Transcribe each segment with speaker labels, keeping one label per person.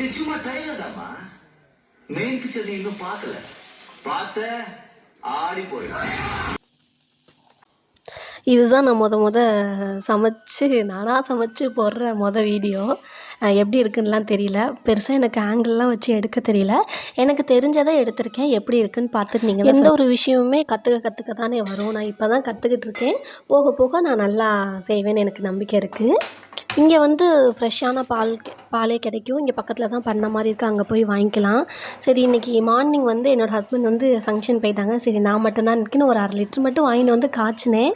Speaker 1: இது சும்மா ட்ரைலர் தாம்மா மெயின் பிக்சர் நீ இன்னும் பார்க்கல. பார்த்த ஆடி போயிடும்.
Speaker 2: இதுதான் நான் முத முத சமைச்சு நானாக சமைச்சு போடுற மொதல் வீடியோ எப்படி இருக்குன்னுலாம் தெரியல. பெருசாக எனக்கு ஆங்கிள்லாம் வச்சு எடுக்க தெரியல. எனக்கு தெரிஞ்சதை எடுத்திருக்கேன். எப்படி இருக்குன்னு பார்த்துட்டு நீங்கள் எந்த ஒரு விஷயமுமே கற்றுக்க கற்றுக்க தானே வரும். நான் இப்போ தான் கற்றுக்கிட்டு இருக்கேன். போக போக நான் நல்லா செய்வேன்னு எனக்கு நம்பிக்கை இருக்குது இங்கே வந்து ஃப்ரெஷ்ஷான பால் பாலே கிடைக்கும். இங்கே பக்கத்தில் தான் பண்ண மாதிரி இருக்குது அங்கே போய் வாங்கிக்கலாம். சரி இன்றைக்கி மார்னிங் வந்து என்னோடய ஹஸ்பண்ட் வந்து ஃபங்க்ஷன் போயிட்டாங்க. சரி நான் மட்டும்தான் நிற்கணும் ஒரு அரை லிட்டர் மட்டும் வாங்கிட்டு வந்து காய்ச்சினேன்.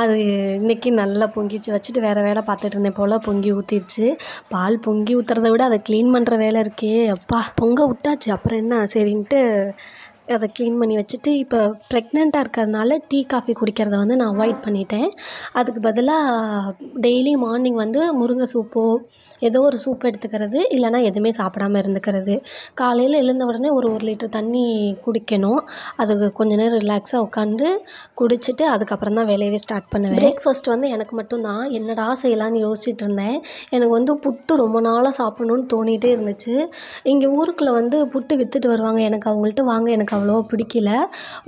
Speaker 2: அது இன்னைக்கு நல்லா பொங்கிச்சு. வச்சுட்டு வேறு வேலை பார்த்துட்டு இருந்தேன் போல். பொங்கி ஊற்றிருச்சு பால் பொங்கி ஊற்றுறத விட அதை க்ளீன் பண்ணுற வேலை இருக்கே. அப்பா பொங்க விட்டாச்சு. அப்புறம் என்ன? சரின்ட்டு அதை க்ளீன் பண்ணி வச்சுட்டு இப்போ ப்ரெக்னெண்ட்டாக இருக்கிறதுனால டீ காஃபி குடிக்கிறத வந்து நான் அவாய்ட் பண்ணிட்டேன். அதுக்கு பதிலாக டெய்லி மார்னிங் வந்து முருங்கை சூப்போ ஏதோ ஒரு சூப் எடுத்துக்கிறது இல்லைனா எதுவுமே சாப்பிடாம இருந்துக்கிறது. காலையில் எழுந்த உடனே ஒரு ஒரு லிட்டர் தண்ணி குடிக்கணும். அதுக்கு கொஞ்ச நேரம் ரிலாக்ஸாக உட்காந்து குடிச்சிட்டு அதுக்கப்புறம் தான் வேலையவே ஸ்டார்ட் பண்ணுவேன். பிரேக்ஃபாஸ்ட் வந்து எனக்கு மட்டும்தான் என்னடா செய்யலான்னு யோசிச்சுட்டு இருந்தேன். எனக்கு வந்து புட்டு ரொம்ப நாளாக சாப்பிடணும்னு தோணிகிட்டே இருந்துச்சு. இங்கே ஊருக்குள்ளே வந்து புட்டு விற்றுட்டு வருவாங்க. எனக்கு அவங்கள்ட்ட வாங்க எனக்கு அவ்வளோவா பிடிக்கல.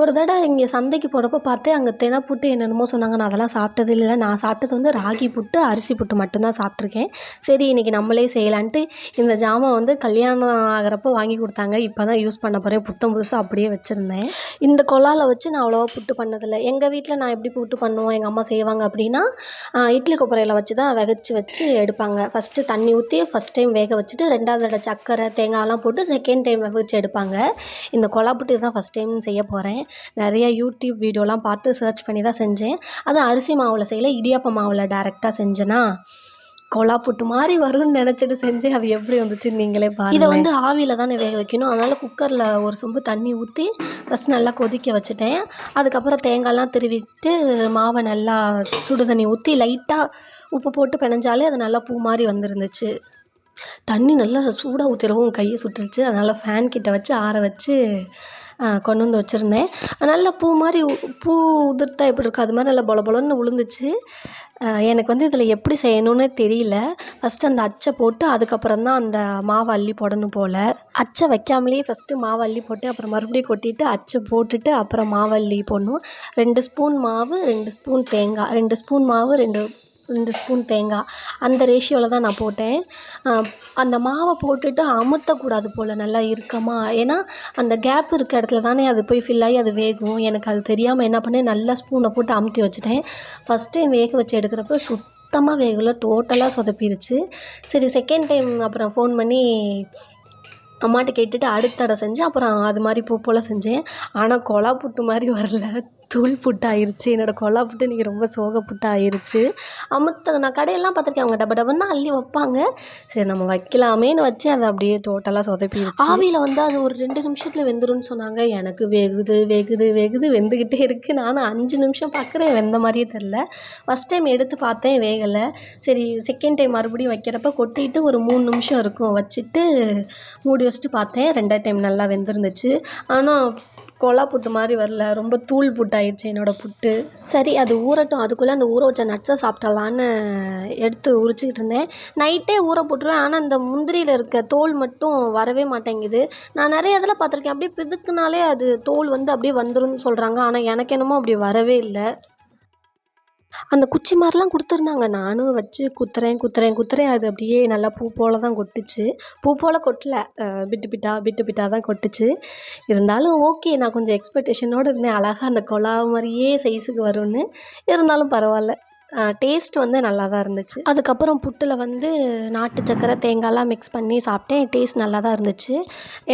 Speaker 2: ஒரு தடவை இங்கே சந்தைக்கு போகிறப்ப பார்த்தேன் அங்கே தென புட்டு என்னென்னமோ சொன்னாங்க. நான் அதெல்லாம் சாப்பிட்டது இல்லை. நான் சாப்பிட்டது வந்து ராகி புட்டு அரிசி புட்டு மட்டும்தான் சாப்பிட்ருக்கேன் சரி இன்றைக்கி நம்மளே செய்யலான்ட்டு இந்த ஜாமான் வந்து கல்யாணம் ஆகிறப்போ வாங்கி கொடுத்தாங்க. இப்போ தான் யூஸ் பண்ண போகிறேன் புத்தம் புதுசாக அப்படியே வச்சுருந்தேன். இந்த கொலாவில் வச்சு நான் அவ்வளோவா புட்டு பண்ணதில்லை. எங்கள் வீட்டில் நான் எப்படி புட்டு பண்ணுவோம்? எங்கள் அம்மா செய்வாங்க அப்படின்னா இட்லி கொப்பரையில் வச்சு தான் வெகச்சு வச்சு எடுப்பாங்க. ஃபஸ்ட்டு தண்ணி ஊற்றி ஃபஸ்ட் டைம் வேக வச்சுட்டு ரெண்டாவது தடவை சக்கரை தேங்காயெல்லாம் போட்டு செகண்ட் டைம் வெகச்சு எடுப்பாங்க. இந்த கொலா புட்டு தான் ஃபஸ்ட் டைம் செய்ய போகிறேன் நிறைய யூடியூப் வீடியோலாம் பார்த்து சர்ச் பண்ணி தான் செஞ்சேன். அதுவும் அரிசி மாவில் செய்யலை இடியாப்ப மாவில் டேரெக்டாக செஞ்சேன்னா கொலா புட்டு மாதிரி வரும்னு நினச்சிட்டு செஞ்சு அது எப்படி வந்துச்சு நீங்களே பாருங்கள் இதை வந்து ஆவியில் தானே வேக வைக்கணும். அதனால் குக்கரில் ஒரு சொம்பு தண்ணி ஊற்றி ஃபஸ்ட் நல்லா கொதிக்க வச்சுட்டேன். அதுக்கப்புறம் தேங்காய்லாம் திருவிட்டு மாவை நல்லா சுடு தண்ணி ஊற்றி லைட்டாக உப்பு போட்டு பிணைஞ்சாலே அது நல்லா பூ மாதிரி வந்துருந்துச்சு. தண்ணி நல்லா சூடாக ஊற்றிடவும் கையை சுட்டுருச்சு. அதனால் ஃபேன் கிட்ட வச்சு ஆற வச்சு கொண்டு வந்து வச்சுருந்தேன். நல்லா பூ மாதிரி பூ உதிர்த்தா எப்படி இருக்கும்? அது மாதிரி நல்லா பொல பொலன்னு விழுந்துச்சு எனக்கு வந்து இதில் எப்படி செய்யணும்னு தெரியல. ஃபஸ்ட்டு அந்த அச்சை போட்டு அதுக்கப்புறம் தான் அந்த மாவை அள்ளி போடணும் போல். அச்சை வைக்காமலேயே ஃபஸ்ட்டு மாவு அள்ளி போட்டு அப்புறம் மறுபடியும் கொட்டிட்டு அச்சை போட்டுட்டு அப்புறம் மாவு அள்ளி போடணும். ரெண்டு ஸ்பூன் மாவு ரெண்டு ஸ்பூன் தேங்காய் ரெண்டு ஸ்பூன் மாவு ரெண்டு ரெண்டு ஸ்பூன் தேங்காய் அந்த ரேஷியோவில் தான் நான் போட்டேன். அந்த மாவை போட்டுட்டு அமுத்தக்கூடாது போல் நல்லா இறுக்கமாக ஏன்னா அந்த கேப் இருக்க இடத்துல தானே அது போய் ஃபில் ஆகி அது வேகும். எனக்கு அது தெரியாமல் என்ன பண்ணேன் நல்லா ஸ்பூனை போட்டு அமுத்தி வச்சுட்டேன். ஃபஸ்ட் டைம் வேக வச்சு எடுக்கிறப்ப சுத்தமாக வேகலை டோட்டலாக சொதப்பிருச்சு. சரி செகண்ட் டைம் அப்புறம் ஃபோன் பண்ணி அம்மாட்ட கேட்டுட்டு அடுத்த தடவை செஞ்சேன். அப்புறம் அது மாதிரி பூ போல் செஞ்சேன். ஆனால் கொலா புட்டு மாதிரி வரல. தூள் புட்டாயிருச்சு. என்னோடய கொலா புட்டு இன்றைக்கி ரொம்ப சோக புட்டு ஆயிருச்சு அமுத்த நான் கடையெல்லாம் பார்த்துருக்கேன் அவங்க டப டபன்னு அள்ளி வைப்பாங்க. சரி நம்ம வைக்கலாமேன்னு வச்சு அதை அப்படியே டோட்டலாக சொதப்பிடுச்சு. ஆவியில் வந்து அது ஒரு ரெண்டு நிமிஷத்தில் வெந்துரும்னு சொன்னாங்க. எனக்கு வேகுது வேகுது வேகுது வெந்துக்கிட்டே இருக்குது நானும் அஞ்சு நிமிஷம் பார்க்குறேன் வெந்த மாதிரியே தெரில ஃபஸ்ட் டைம் எடுத்து பார்த்தேன் வேகலை. சரி செகண்ட் டைம் மறுபடியும் வைக்கிறப்ப கொட்டிட்டு ஒரு மூணு நிமிஷம் இருக்கும். வச்சுட்டு மூடி வச்சுட்டு பார்த்தேன். ரெண்டாவது டைம் நல்லா வெந்திருந்துச்சு. ஆனால் கொலா புட்டு மாதிரி வரல. ரொம்ப தூள் புட்டாயிடுச்சு என்னோடய புட்டு. சரி அது ஊறட்டும். அதுக்குள்ளே அந்த ஊற வச்ச நட்ஸை சாப்பிட்டலான்னு எடுத்து உரிச்சிக்கிட்டு இருந்தேன். நைட்டே ஊற போட்டுருவேன். ஆனால் அந்த முந்திரியில் இருக்க தோல் மட்டும் வரவே மாட்டேங்குது. நான் நிறைய இதில் பார்த்துருக்கேன். அப்படியே பிதுக்குனாலே அது தோல் வந்து அப்படியே வந்துடும் சொல்கிறாங்க ஆனால் எனக்கு என்னமோ அப்படி வரவே இல்லை. அந்த குச்சி மாதிரிலாம் கொடுத்துருந்தாங்க. நானும் வச்சு குத்துறேன் குத்துறேன் குத்துறேன். அது அப்படியே நல்லா பூ போல தான் கொட்டுச்சு. பூ போல் கொட்டல. பிட்டு பிட்டா பிட்டு பிட்டா தான் கொட்டுச்சு. இருந்தாலும் ஓகே நான் கொஞ்சம் எக்ஸ்பெக்டேஷனோடு இருந்தேன். அழகாக அந்த கொலா மாதிரியே சைஸுக்கு வரும்னு. இருந்தாலும் பரவாயில்ல. டேஸ்ட் வந்து நல்லா தான் இருந்துச்சு. அதுக்கப்புறம் புட்டில் வந்து நாட்டு சக்கரை தேங்காய்லாம் மிக்ஸ் பண்ணி சாப்பிட்டேன். டேஸ்ட் நல்லா தான் இருந்துச்சு.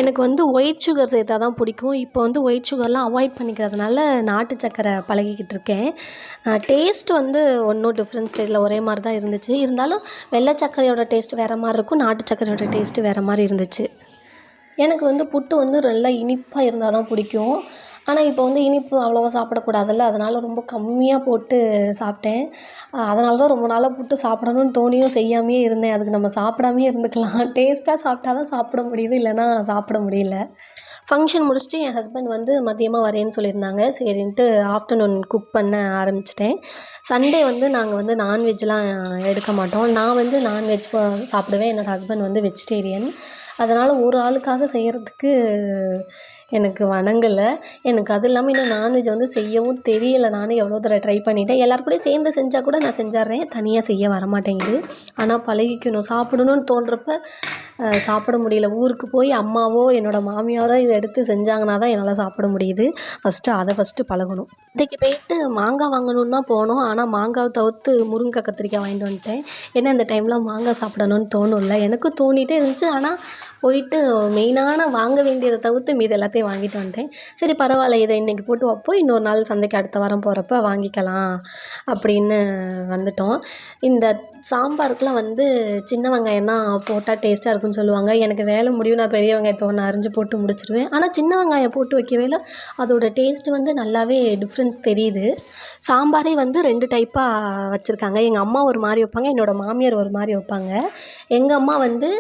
Speaker 2: எனக்கு வந்து ஒயிட் சுகர் சேர்த்தா தான் பிடிக்கும். இப்போ வந்து ஒயிட் சுகர்லாம் அவாய்ட் பண்ணிக்கிறதுனால நாட்டு சக்கரை பழகிக்கிட்டு இருக்கேன். டேஸ்ட் வந்து ஒன்றும் டிஃப்ரென்ஸ் தெரியல. ஒரே மாதிரி தான் இருந்துச்சு. இருந்தாலும் வெள்ளை சக்கரையோட டேஸ்ட் வேறு மாதிரி இருக்கும். நாட்டு சர்க்கரையோட டேஸ்ட்டு வேறு மாதிரி இருந்துச்சு. எனக்கு வந்து புட்டு வந்து நல்லா இனிப்பாக இருந்தால் தான் பிடிக்கும். ஆனால் இப்போ வந்து இனிப்பு அவ்வளோவா சாப்பிடக்கூடாதுல்ல. அதனால் ரொம்ப கம்மியாக போட்டு சாப்பிட்டேன். அதனால தான் ரொம்ப நாளாக போட்டு சாப்பிடணும்னு தோணியும் செய்யாமையே இருந்தேன். அதுக்கு நம்ம சாப்பிடாமே இருந்துக்கலாம். டேஸ்ட்டாக சாப்பிட்டா தான் சாப்பிட முடியுது. இல்லைன்னா சாப்பிட முடியல. ஃபங்க்ஷன் முடிச்சுட்டு என் ஹஸ்பண்ட் வந்து மதியமாக வரேன்னு சொல்லியிருந்தாங்க. சரின்ட்டு ஆஃப்டர்நூன் குக் பண்ண ஆரம்பிச்சிட்டேன். சண்டே வந்து நாங்கள் வந்து நான்வெஜ்லாம் எடுக்க மாட்டோம். நான் வந்து நான்வெஜ் சாப்பிடுவேன். என்னோடய ஹஸ்பண்ட் வந்து வெஜிடேரியன் அதனால் ஒரு ஆளுக்காக செய்கிறதுக்கு எனக்கு வணங்கலை. எனக்கு அது இல்லாமல் இன்னும் நான்வெஜ் வந்து செய்யவும் தெரியலை. நானும் எவ்வளோ தடவை ட்ரை பண்ணிட்டேன். எல்லார் கூடயும் சேர்ந்து செஞ்சால் கூட நான் செஞ்சிட்றேன். தனியாக செய்ய வரமாட்டேங்குது. ஆனால் பழகிக்கணும். சாப்பிடணும்னு தோன்றப்ப சாப்பிட முடியல. ஊருக்கு போய் அம்மாவோ என்னோடய மாமியாரோ இதை எடுத்து செஞ்சாங்கன்னா தான் என்னால் சாப்பிட முடியுது. ஃபஸ்ட்டு அதை ஃபஸ்ட்டு பழகணும். இன்றைக்கி போயிட்டு மாங்காய் வாங்கணுன்னு தான் போனோம். ஆனால் மாங்காய் தவிர்த்து முருங்கை கத்திரிக்காய் வாங்கிட்டு வந்துட்டேன். ஏன்னா இந்த டைமில் மாங்காய் சாப்பிடணும்னு தோணும்ல எனக்கும் தோணிகிட்டே இருந்துச்சு. ஆனால் போயிட்டு மெயினான வாங்க வேண்டியதை தவிர்த்து மீது எல்லாத்தையும் வாங்கிட்டு வந்துட்டேன் சரி பரவாயில்ல இதை இன்றைக்கி போட்டு வைப்போம். இன்னொரு நாள் சந்தைக்கு அடுத்த வாரம் போகிறப்ப வாங்கிக்கலாம் அப்படின்னு வந்துட்டோம். இந்த சாம்பாருக்குலாம் வந்து சின்ன வெங்காயம் தான் போட்டால் டேஸ்ட்டாக இருக்குன்னு சொல்லுவாங்க. எனக்கு வேலை முடியும் நான் பெரிய வெங்காயத்தை ஒன்று அரிஞ்சு போட்டு முடிச்சிடுவேன் ஆனால் சின்ன வெங்காயம் போட்டு வைக்கவேல அதோட டேஸ்ட் வந்து நல்லாவே டிஃப்ரென்ஸ் தெரியுது. சாம்பாரே வந்து ரெண்டு டைப்பாக வச்சுருக்காங்க. எங்கள் அம்மா ஒரு மாதிரி வைப்பாங்க என்னோடய மாமியார் ஒரு மாதிரி வைப்பாங்க. எங்கள் அம்மா வந்து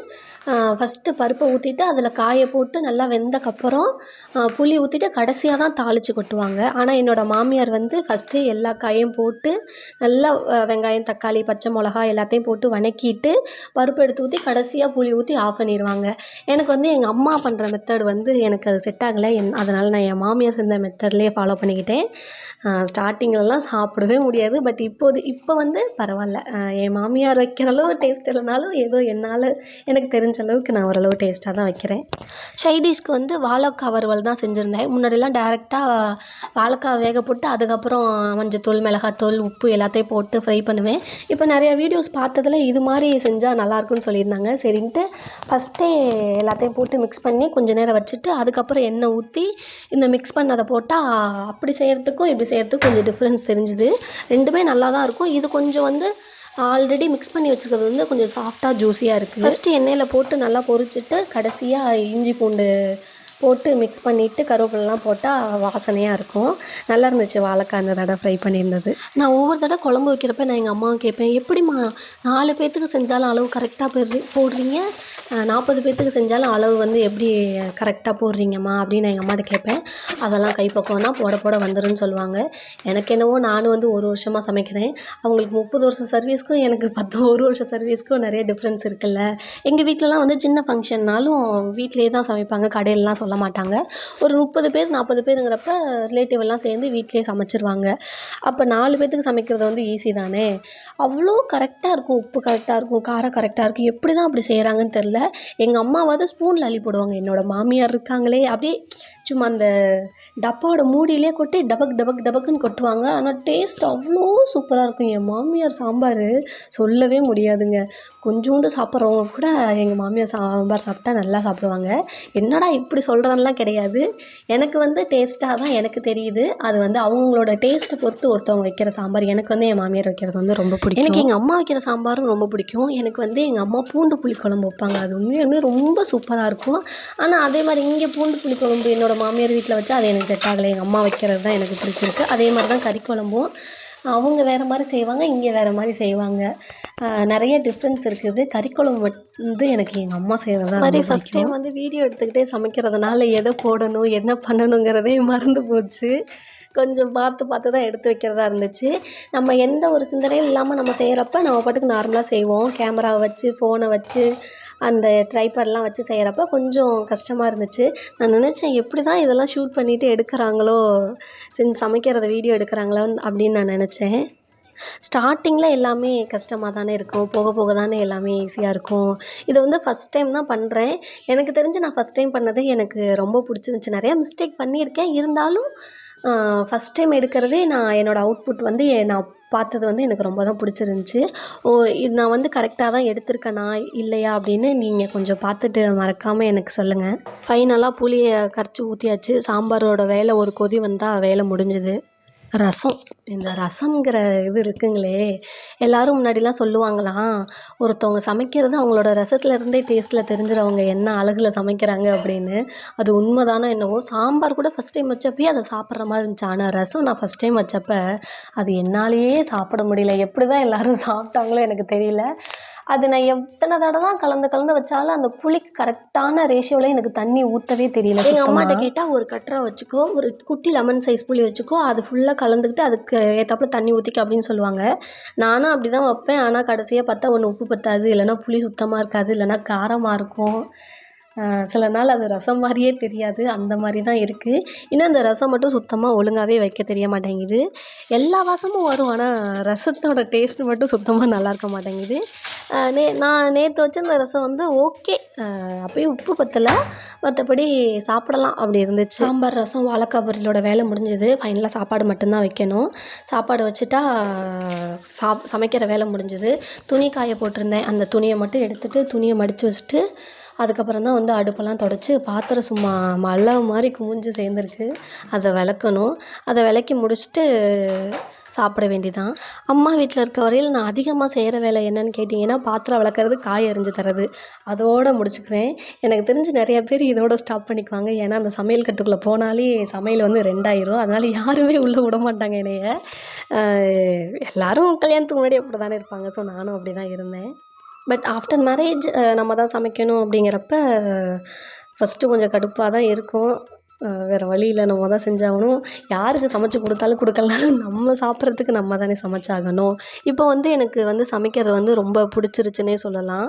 Speaker 2: ஃபஸ்ட்டு பருப்பை ஊற்றிட்டு அதில் காயை போட்டு நல்லா வெந்தக்கப்புறம் புளி ஊற்றிட்டு கடைசியாக தான் தாளித்து கொட்டுவாங்க. ஆனால் என்னோடய மாமியார் வந்து ஃபஸ்ட்டு எல்லா காயும் போட்டு நல்லா வெங்காயம் தக்காளி பச்சை மிளகா எல்லாத்தையும் போட்டு வணக்கிட்டு பருப்பு எடுத்து ஊற்றி கடைசியாக புளி ஊற்றி ஆஃப் பண்ணிடுவாங்க எனக்கு வந்து எங்கள் அம்மா பண்ணுற மெத்தட் வந்து எனக்கு அது செட் ஆகலை. என் அதனால் நான் என் மாமியார் செஞ்ச மெத்தட்லேயே ஃபாலோ பண்ணிக்கிட்டேன். ஸ்டார்டிங்லலாம் சாப்பிடவே முடியாது. பட் இப்போது இப்போ வந்து பரவாயில்ல. என் மாமியார் வைக்கிற அளவு டேஸ்ட் இல்லைனாலும் ஏதோ என்னால் எனக்கு தெரிஞ்ச அளவுக்கு நான் ஓரளவு டேஸ்ட்டாக தான் வைக்கிறேன். சைடிஷ்க்கு வந்து வாழைக்காய் வறுவல் தான் செஞ்சுருந்தேன். முன்னாடிலாம் டேரெக்டாக வாழைக்காய் வேக போட்டு அதுக்கப்புறம் மஞ்சத்தூள் மிளகாத்தூள் உப்பு எல்லாத்தையும் போட்டு ஃப்ரை பண்ணுவேன். இப்போ நிறைய வீடியோஸ் பார்த்ததுல இது மாதிரி செஞ்சால் நல்லாயிருக்குன்னு சொல்லியிருந்தாங்க. சரின்ட்டு ஃபஸ்ட்டே எல்லாத்தையும் போட்டு மிக்ஸ் பண்ணி கொஞ்ச நேரம் வச்சுட்டு அதுக்கப்புறம் எண்ணெய் ஊற்றி இந்த மிக்ஸ் பண்ணதை போட்டால் அப்படி செய்கிறதுக்கும் இப்படி செய்கிறதுக்கும் கொஞ்சம் டிஃப்ரென்ஸ் தெரிஞ்சுது. ரெண்டுமே நல்லா தான் இருக்கும். இது கொஞ்சம் வந்து ஆல்ரெடி மிக்ஸ் பண்ணி வச்சுருக்கிறது வந்து கொஞ்சம் சாஃப்டாக ஜூஸியாக இருக்குது. ஃபஸ்ட்டு எண்ணெயில் போட்டு நல்லா பொரிச்சிட்டு கடைசியாக இஞ்சி பூண்டு போட்டு மிக்ஸ் பண்ணிவிட்டு கருவேப்பிலாம் போட்டால் வாசனையாக இருக்கும். நல்லா இருந்துச்சு. வாழைக்காய் அந்த தடவை ஃப்ரை பண்ணியிருந்தது. நான் ஒவ்வொரு தடவை குழம்பு வைக்கிறப்ப நான் எங்கள் அம்மாவை கேட்பேன் எப்படிம்மா நாலு பேர்த்துக்கு செஞ்சாலும் அளவு கரெக்டாக போடுறீ போடுறீங்க? நாற்பது பேர்த்துக்கு செஞ்சாலும் அளவு வந்து எப்படி கரெக்டாக போடுறீங்கம்மா அப்படின்னு நான் எங்கள் அம்மாட்ட கேட்பேன். அதெல்லாம் கைப்பக்குவம் தான் போட போட வந்துடும் சொல்லுவாங்க. எனக்கு என்னவோ நானும் வந்து ஒரு வருஷமாக சமைக்கிறேன். அவங்களுக்கு முப்பது வருஷம் சர்வீஸ்க்கும் எனக்கு பத்து ஒரு வருஷம் சர்வீஸ்க்கும் நிறைய டிஃப்ரென்ஸ் இருக்குல்ல. எங்கள் வீட்டிலலாம் வந்து சின்ன ஃபங்க்ஷன்னாலும் வீட்டிலேயே தான் சமைப்பாங்க. கடையிலலாம் சொல்ல மாட்டாங்க. ஒரு முப்பது பேர் நாற்பது பேருங்கிறப்ப ரிலேட்டிவ் எல்லாம் சேர்ந்து வீட்டிலேயே சமைச்சிருவாங்க. அப்போ நாலு பேர்த்துக்கு சமைக்கிறது வந்து ஈஸி தானே? அவ்வளோ கரெக்டாக இருக்கும். உப்பு கரெக்டாக இருக்கும். காரம் கரெக்டாக இருக்கும். எப்படி தான் அப்படி செய்கிறாங்கன்னு தெரில எங்கள் அம்மாவாவது ஸ்பூனில் அள்ளி போடுவாங்க. என்னோட மாமியார் இருக்காங்களே அப்படியே சும்மா அந்த டப்பாவோட மூடியிலே கொட்டி டபக் டபக் டபக்குன்னு கொட்டுவாங்க. ஆனால் டேஸ்ட் அவ்வளோ சூப்பராக இருக்கும். என் மாமியார் சாம்பார் சொல்லவே முடியாதுங்க. கொஞ்சோண்டு சாப்பிட்றவங்க கூட எங்கள் மாமியார் சாம்பார் சாப்பிட்டா நல்லா சாப்பிடுவாங்க. என்னடா இப்படி சொல்கிறேன்லாம் கிடையாது. எனக்கு வந்து டேஸ்ட்டாக தான் எனக்கு தெரியுது. அது வந்து அவங்களோட டேஸ்ட்டை பொறுத்து ஒருத்தவங்க வைக்கிற சாம்பார். எனக்கு வந்து என் மாமியார் வைக்கிறது வந்து ரொம்ப பிடிக்கும். எனக்கு எங்கள் அம்மா வைக்கிற சாம்பாரும் ரொம்ப பிடிக்கும். எனக்கு வந்து எங்கள் அம்மா பூண்டு புளி குழம்பு வைப்பாங்க. அது உண்மையுமே ரொம்ப சூப்பராக இருக்கும். ஆனால் அதே மாதிரி இங்கே பூண்டு புளி குழம்பு என்னோட மாமியார் வீட்டில் வச்சா அது எனக்கு செட் ஆகலை. எங்கள் அம்மா வைக்கிறது தான் எனக்கு பிடிச்சிருக்கு. அதே மாதிரி தான் கறி குழம்பும். அவங்க வேறு மாதிரி செய்வாங்க இங்கே வேறு மாதிரி செய்வாங்க. நிறைய டிஃப்ரென்ஸ் இருக்குது. கறி குழம்பு வந்து எனக்கு எங்கள் அம்மா செய்கிறது தான் மாதிரி ஃபஸ்ட் டைம் வந்து வீடியோ எடுத்துக்கிட்டே சமைக்கிறதுனால எதை போடணும் என்ன பண்ணணுங்கிறதே மறந்து போச்சு. கொஞ்சம் பார்த்து பார்த்து தான் எடுத்து வைக்கிறதா இருந்துச்சு. நம்ம எந்த ஒரு சிந்தனையும் இல்லாமல் நம்ம செய்கிறப்ப நம்ம பாட்டுக்கு நார்மலாக செய்வோம். கேமராவை வச்சு ஃபோனை வச்சு அந்த ட்ரைபேட்லாம் வச்சு செய்கிறப்ப கொஞ்சம் கஷ்டமாக இருந்துச்சு. நான் நினச்சேன் எப்படி தான் இதெல்லாம் ஷூட் பண்ணிவிட்டு எடுக்கிறாங்களோ செஞ்சு சமைக்கிறத வீடியோ எடுக்கிறாங்களோ அப்படின்னு நான் நினச்சேன். ஸ்டார்டிங்கில் எல்லாமே கஷ்டமாக தானே இருக்கும். போக போக தானே எல்லாமே ஈஸியாக இருக்கும். இதை வந்து ஃபஸ்ட் டைம் தான் பண்ணுறேன் எனக்கு தெரிஞ்சு நான் ஃபஸ்ட் டைம் பண்ணதே எனக்கு ரொம்ப பிடிச்சிருந்துச்சி. நிறையா மிஸ்டேக் பண்ணியிருக்கேன். இருந்தாலும் ஃபஸ்ட் டைம் எடுக்கிறதே நான் என்னோடய அவுட்புட் வந்து நான் பார்த்தது வந்து எனக்கு ரொம்ப தான் பிடிச்சிருந்துச்சி. ஓ இது நான் வந்து கரெக்டாக தான் எடுத்திருக்கேனா இல்லையா அப்படின்னு நீங்கள் கொஞ்சம் பார்த்துட்டு மறக்காமல் எனக்கு சொல்லுங்கள் ஃபைனலாக புளியை கரைச்சி ஊற்றியாச்சு சாம்பாரோட வேலை ஒரு கொதி வந்தால் வேலை முடிஞ்சுது. ரசம். இந்த ரசம்ங்கிற இது இருக்குங்களே எல்லாரும் முன்னாடிலாம் சொல்லுவாங்களாம் ஒருத்தவங்க சமைக்கிறது அவங்களோட ரசத்துல இருந்தே டேஸ்ட்டில் தெரிஞ்சிடவங்க என்ன அழகில் சமைக்கிறாங்க அப்படின்னு. அது உண்மைதானோ என்னவோ சாம்பார் கூட ஃபஸ்ட் டைம் வச்சப்பயே அதை சாப்பிட்ற மாதிரி இருந்துச்சு. ஆனால் ரசம் நான் ஃபஸ்ட் டைம் வச்சப்போ அது என்னாலேயே சாப்பிட முடியல. எப்படி தான் எல்லாரும் சாப்பிட்டாங்களோ எனக்கு தெரியல. அது நான் எத்தனை தடவை தான் கலந்து கலந்து வச்சாலும் அந்த புளிக்கு கரெக்டான ரேஷியோவில் எனக்கு தண்ணி ஊற்றவே தெரியல எங்கள் அம்மாட்ட கேட்டால் ஒரு கட்டரை வச்சுக்கோ ஒரு குட்டி லெமன் சைஸ் புளி வச்சுக்கோ அது ஃபுல்லாக கலந்துக்கிட்டு அதுக்கு ஏற்றாப்புல தண்ணி ஊற்றிக்க அப்படின்னு சொல்லுவாங்க. நானும் அப்படி தான் வைப்பேன். ஆனால் கடைசியாக பார்த்தா ஒன்று உப்பு பத்தாது இல்லைன்னா புளி சுத்தமாக இருக்காது இல்லைன்னா காரமாக இருக்கும். சில நாள் அது ரசம் மாதிரியே தெரியாது. அந்த மாதிரி தான் இருக்குது இன்னும் அந்த ரசம் மட்டும் சுத்தமாக ஒழுங்காகவே வைக்க தெரிய மாட்டேங்குது. எல்லா வாசமும் வரும். ஆனால் ரசத்தோட டேஸ்ட் மட்டும் சுத்தமாக நல்லா இருக்க மாட்டேங்குது. நே நான் நேற்று வச்சிருந்த ரசம் வந்து ஓகே. அப்பயும் உப்பு பத்தலை. மற்றபடி சாப்பிடலாம் அப்படி இருந்துச்சு. சாம்பார் ரசம் வாழைக்காய் பொரியலோட வேலை முடிஞ்சது. ஃபைனலாக சாப்பாடு மட்டும்தான் வைக்கணும். சாப்பாடு வச்சுட்டா சாப் சமைக்கிற வேலை முடிஞ்சது. துணி காய போட்டிருந்தேன். அந்த துணியை மட்டும் எடுத்துகிட்டு துணியை மடித்து வச்சுட்டு அதுக்கப்புறம் தான் வந்து அடுப்பெல்லாம் தொடச்சி பாத்திரம் சும்மா மழை மாதிரி குமிஞ்சு சேர்ந்துருக்கு. அதை விளக்கணும். அதை விளக்கி முடிச்சுட்டு சாப்பிட வேண்டிதான். அம்மா வீட்டில் இருக்க வரையில் நான் அதிகமாக செய்கிற வேலை என்னன்னு கேட்டிங்கன்னா பாத்திரம் விளக்குறது காய் அரிஞ்சு தரது அதோடு முடிச்சுக்குவேன். எனக்கு தெரிஞ்சு நிறைய பேர் இதோட ஸ்டாப் பண்ணிக்குவாங்க. ஏன்னா அந்த சமையல் கட்டுக்குள்ளே போனாலே சமையல் வந்து ரெண்டாயிரும். அதனால் யாருமே உள்ளே விட மாட்டாங்க என்னைய. எல்லோரும் கல்யாணத்துக்கு முன்னாடி அப்படி தானே இருப்பாங்க. ஸோ நானும் அப்படி தான் இருந்தேன் பட் ஆஃப்டர் மேரேஜ் நம்ம தான் சமைக்கணும் அப்படிங்கிறப்ப ஃபஸ்ட்டு கொஞ்சம் கடுப்பாக தான் இருக்கும். வேறு வழி இல்லை. நம்ம தான் செஞ்சாகணும். யாருக்கு சமைச்சு கொடுத்தாலும் கொடுக்கலனாலும் நம்ம சாப்பிட்றதுக்கு நம்ம தானே சமைச்சாகணும். இப்போ வந்து எனக்கு வந்து சமைக்கிறது வந்து ரொம்ப பிடிச்சிருச்சுன்னே சொல்லலாம்.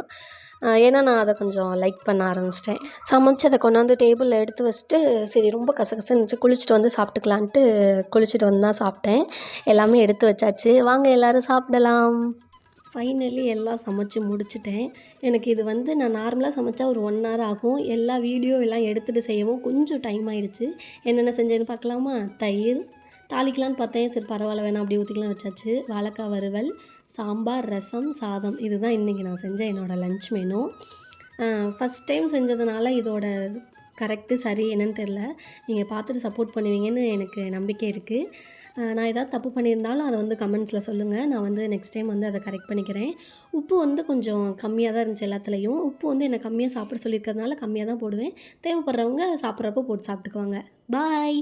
Speaker 2: ஏன்னா நான் அதை கொஞ்சம் லைக் பண்ண ஆரம்பிச்சிட்டேன். சமைச்சு அதை கொண்டாந்து டேபிளில் எடுத்து வச்சுட்டு சரி ரொம்ப கசகசன்னு இருந்துச்சு. குளிச்சுட்டு வந்து சாப்பிட்டுக்கலான்ட்டு குளிச்சுட்டு வந்து தான் சாப்பிட்டேன். எல்லாமே எடுத்து வச்சாச்சு. வாங்க எல்லோரும் சாப்பிடலாம். ஃபைனலி எல்லாம் சமைச்சு முடிச்சிட்டேன். எனக்கு இது வந்து நான் நார்மலாக சமைச்சா ஒரு ஒன் ஹவர் ஆகும். எல்லா வீடியோ எல்லாம் எடுத்துகிட்டு செய்யவும் கொஞ்சம் டைம் ஆயிடுச்சு. என்னென்ன செஞ்சேன்னு பார்க்கலாமா? தயிர் தாளிக்கலான்னு பார்த்தேன். சரி பரவாயில்ல வேணாம் அப்படி ஊற்றிக்கலாம் வச்சாச்சு. வாழைக்காய் வறுவல் சாம்பார் ரசம் சாதம். இதுதான் இன்றைக்கி நான் செஞ்ச என்னோடய லஞ்ச் மெனு ஃபஸ்ட் டைம் செஞ்சதுனால இதோட கரெக்டு சரி என்னன்னு தெரில நீங்கள் பார்த்துட்டு சப்போர்ட் பண்ணுவீங்கன்னு எனக்கு நம்பிக்கை இருக்குது நான் ஏதாவது தப்பு பண்ணியிருந்தாலும் அதை வந்து கமெண்ட்ஸில் சொல்லுங்கள் நான் வந்து நெக்ஸ்ட் டைம் வந்து அதை கரெக்ட் பண்ணிக்கிறேன். உப்பு வந்து கொஞ்சம் கம்மியாக தான் இருந்துச்சு எல்லாத்துலேயும். உப்பு வந்து என்னை கம்மியாக சாப்பிட சொல்லியிருக்கிறதுனால கம்மியாக தான் போடுவேன். தேவைப்படுறவங்க சாப்பிட்றப்போ போட்டு சாப்பிட்டுக்குவாங்க. பாய்